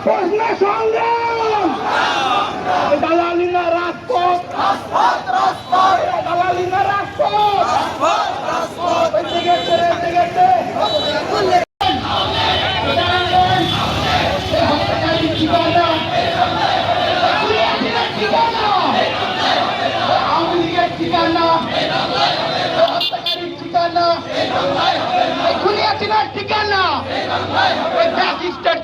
আপোষ না সংগ্রাম দালালি না রাজপথ দালালি না রাজপথ ঠিকানা ঠিকানা ঠিকানা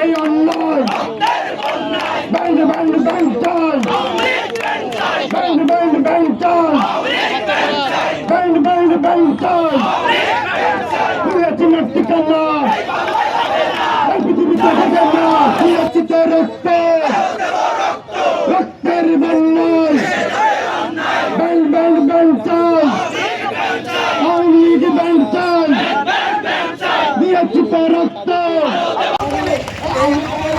এই অন্যায়। ব্যাংক ব্যাংক ব্যাংক চাল ব্যাংক ব্যাংক ব্যাংক চাল ব্যাংক ব্যাংক ব্যাংক চাল পুরাচিনের ঠিকানা পৃথিবীতে থাকে না পুরাচিত রক্ত Oh,